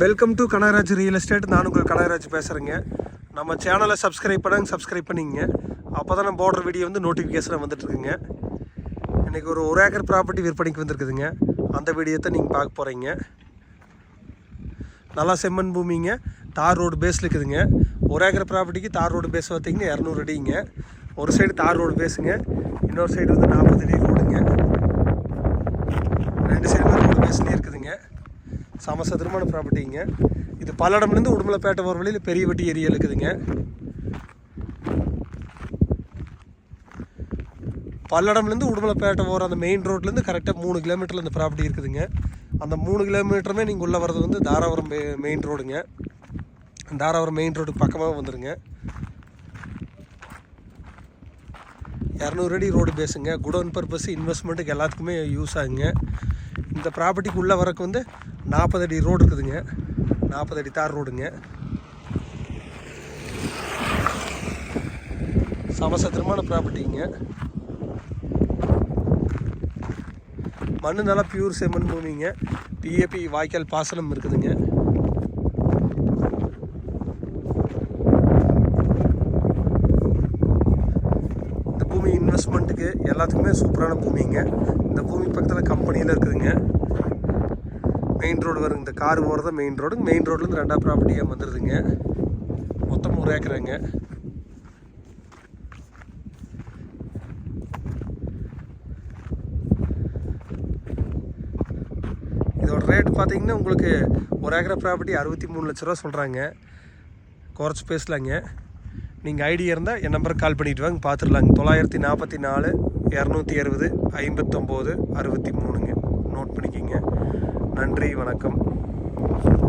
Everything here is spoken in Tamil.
Welcome to Kanagaraj real estate நான் உங்கள் கனகராஜ் பேசுகிறேங்க நம்ம சேனலை சப்ஸ்கிரைப் பண்ணாங்க சப்ஸ்கிரைப் பண்ணிங்க. அப்போ தான் நம்ம போடுற வீடியோ வந்து நோட்டிஃபிகேஷனாக வந்துட்டுருக்குங்க. இன்றைக்கி ஒரு ஒரு ஏக்கர் ப்ராப்பர்ட்டி விற்பனைக்கு வந்திருக்குதுங்க. அந்த வீடியோத்தை நீங்கள் பார்க்க போகிறீங்க நல்லா செம்மண் பூமிங்க. தார் ரோடு பேஸில் இருக்குதுங்க. ஒரு ஏக்கர் ப்ராப்பர்ட்டிக்கு தார் ரோடு பேஸ் பார்த்தீங்கன்னா இரநூறு அடிங்க. ஒரு சைடு தார் ரோடு பேஸுங்க இன்னொரு சைடு வந்து நாற்பது அடி ரோடுங்க ரெண்டு சைடுமே ரோடு பேஸ்லேயே இருக்குதுங்க சமசதுரமான ப்ராப்பர்ட்டிங்க இது பல்லடம்லேருந்து உடுமலைப்பேட்டை போகிற வழியில் பெரிய வெட்டி ஏரியா இருக்குதுங்க பல்லடம்லேருந்து உடுமலைப்பேட்டை போகிற அந்த மெயின் ரோட்லேருந்து கரெக்டாக மூணு கிலோமீட்டரில் இந்த ப்ராப்பர்ட்டி இருக்குதுங்க. அந்த மூணு கிலோமீட்டருமே நீங்கள் உள்ளே வர்றது வந்து தாராபுரம் மெயின் ரோடுங்க தாராபுரம் மெயின் ரோடு பக்கமாக வந்துடுங்க இரநூறு அடி ரோடு பேஸுங்க குடோன் பர்பஸ் இன்வெஸ்ட்மெண்ட்டுக்கு எல்லாத்துக்குமே யூஸ் ஆகுங்க. இந்த ப்ராப்பர்ட்டிக்கு உள்ளே வரக்கு வந்து நாற்பது அடி ரோடு இருக்குதுங்க. நாற்பது அடி தார் ரோடுங்க சமசத்திரமான ப்ராப்பர்ட்டிங்க மண்ணு நல்லா பியூர் செம்மண் பூமிங்க பிஏபி வாய்க்கால் பாசனம் இருக்குதுங்க. இந்த பூமி இன்வெஸ்ட்மெண்ட்டுக்கு எல்லாத்துக்குமே சூப்பரான பூமிங்க. இந்த பூமி பக்கத்தில் கம்பெனியில் இருக்குதுங்க. மெயின் ரோடு வருங்க இந்த கார் போகிறத மெயின் ரோடு மெயின் ரோட்லேருந்து ரெண்டாவது ப்ராப்பர்ட்டியாக வந்துடுதுங்க மொத்தம் ஒரு ஏக்கருங்க. இதோட ரேட் பார்த்தீங்கன்னா உங்களுக்கு ஒரு ஏக்கரை ப்ராப்பர்ட்டி அறுபத்தி மூணு லட்ச ரூபா சொல்கிறாங்க குறைச்சி பேசலாங்க. நீங்கள் ஐடியா இருந்தால் என் நம்பருக்கு கால் பண்ணிவிட்டு வாங்க பார்த்துடலாங்க தொள்ளாயிரத்தி நாற்பத்தி நாலு இரநூத்தி அறுபது ஐம்பத்தொம்போது அறுபத்தி மூணுங்க. நன்றி வணக்கம்.